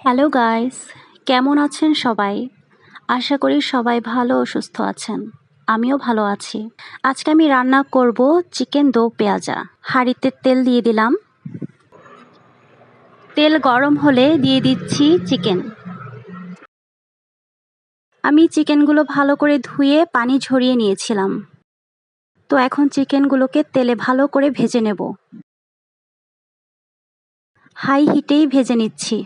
Hello guys কেমন আছেন সবাই? আশা করি সবাই ভালো ও সুস্থ আছেন। আমিও ভালো আছি। আজকে আমি রান্না করব চিকেন দো পেঁয়াজা। হাঁড়িতে তেল দিয়ে দিলাম। তেল গরম হলে দিয়ে দিচ্ছি চিকেন। আমি চিকেনগুলো ভালো করে ধুয়ে পানি ঝরিয়ে নিয়েছিলাম। তো এখন চিকেনগুলোকে তেলে ভালো করে ভেজে নেব। হাই হিটেই ভেজে নিচ্ছি।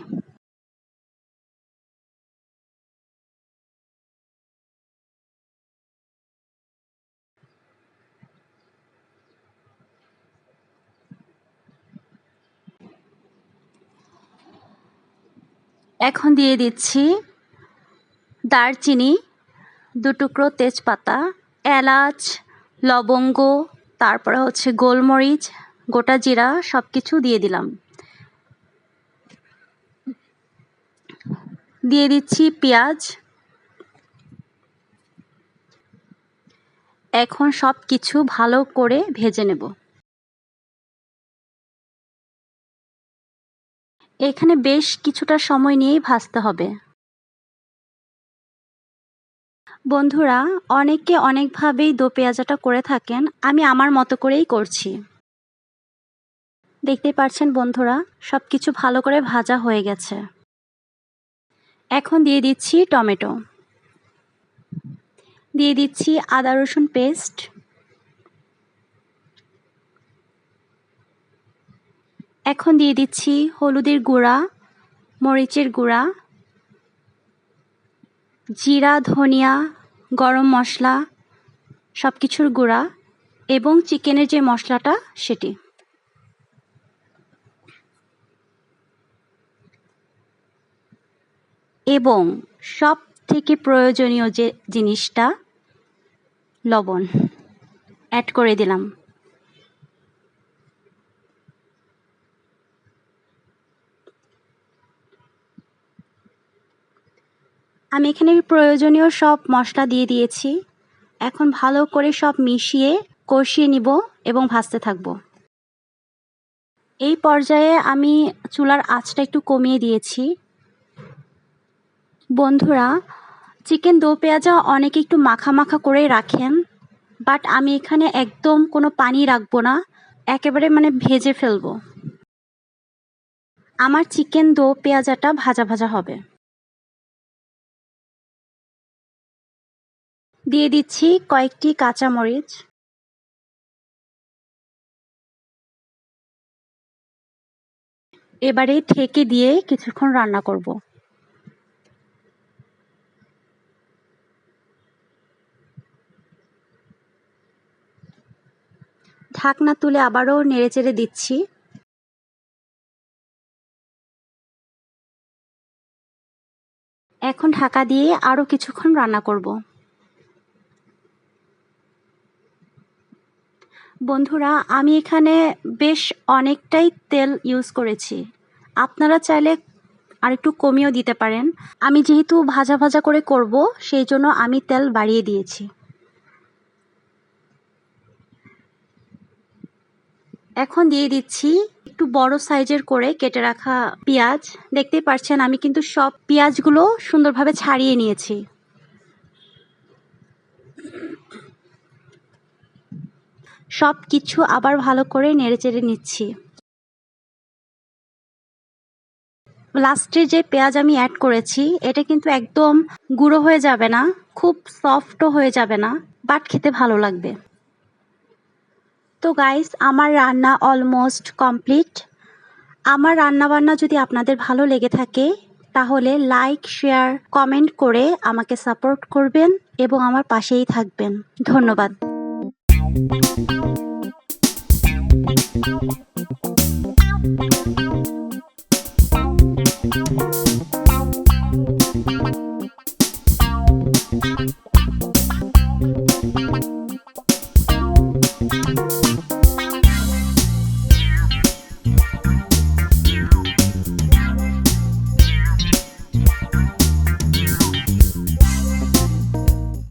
এখন দিয়ে দিচ্ছি দারচিনি, দু টুকরো তেজপাতা, এলাচ, লবঙ্গ, তারপরে হচ্ছে গোলমরিচ, গোটা জিরা সব কিছু দিয়ে দিলাম। দিয়ে দিচ্ছি পেঁয়াজ। এখন সব কিছু ভালো করে ভেজে নেব। এখানে বেশ কিছুটা সময় নিয়েই ভাজতে হবে। বন্ধুরা, অনেকে অনেকভাবেই দো পেঁয়াজাটা করে থাকেন, আমি আমার মতো করেই করছি। দেখতে পাচ্ছেন বন্ধুরা সব কিছু ভালো করে ভাজা হয়ে গেছে। এখন দিয়ে দিচ্ছি টমেটো। দিয়ে দিচ্ছি আদা রসুন পেস্ট। এখন দিয়ে দিচ্ছি হলুদের গুঁড়া, মরিচের গুঁড়া, জিরা, ধনিয়া, গরম মশলা সব কিছুর গুঁড়া এবং চিকেনের যে মশলাটা সেটি। এবং সব থেকে প্রয়োজনীয় যে জিনিসটা, লবণ। অ্যাড করে দিলাম। আমি এখানে প্রয়োজনীয় সব মশলা দিয়ে দিয়েছি। এখন ভালো করে সব মিশিয়ে কষিয়ে নিব এবং ভাজতে থাকব। এই পর্যায়ে আমি চুলার আঁচটা একটু কমিয়ে দিয়েছি। বন্ধুরা, চিকেন দো পেঁয়াজা অনেকে একটু মাখা মাখা করেই রাখেন, বাট আমি এখানে একদম কোনো পানি রাখব না, একেবারে মানে ভেজে ফেলব। আমার চিকেন দো পেঁয়াজাটা ভাজা ভাজা হবে। দিয়ে দিচ্ছি কয়েকটি কাঁচামরিচ। এবারে ঠেকে দিয়ে কিছুক্ষণ রান্না করব। ঢাকনা তুলে আবারও নেড়েচেড়ে দিচ্ছি। এখন ঢাকা দিয়ে আরও কিছুক্ষণ রান্না করব। বন্ধুরা, আমি এখানে বেশ অনেকটাই তেল ইউজ করেছি। আপনারা চাইলে আর একটু কমিয়েও দিতে পারেন। আমি যেহেতু ভাজা ভাজা করে করব, সেই জন্য আমি তেল বাড়িয়ে দিয়েছি। এখন দিয়ে দিচ্ছি একটু বড় সাইজের করে কেটে রাখা পেঁয়াজ। দেখতেই পারছেন, আমি কিন্তু সব পেঁয়াজগুলো সুন্দরভাবে ছাড়িয়ে নিয়েছি। সব কিছু আবার ভালো করে নেড়েচেড়ে নিচ্ছি। লাস্টে যে পেঁয়াজ আমি অ্যাড করেছি, এটা কিন্তু একদম গুঁড়ো হয়ে যাবে না, খুব সফটও হয়ে যাবে না বাট খেতে ভালো লাগবে। তো গাইস আমার রান্না অলমোস্ট কমপ্লিট আমার রান্না বান্না যদি আপনাদের ভালো লেগে থাকে, তাহলে লাইক শেয়ার কমেন্ট করে আমাকে সাপোর্ট করবেন এবং আমার পাশেই থাকবেন। ধন্যবাদ। Thank you.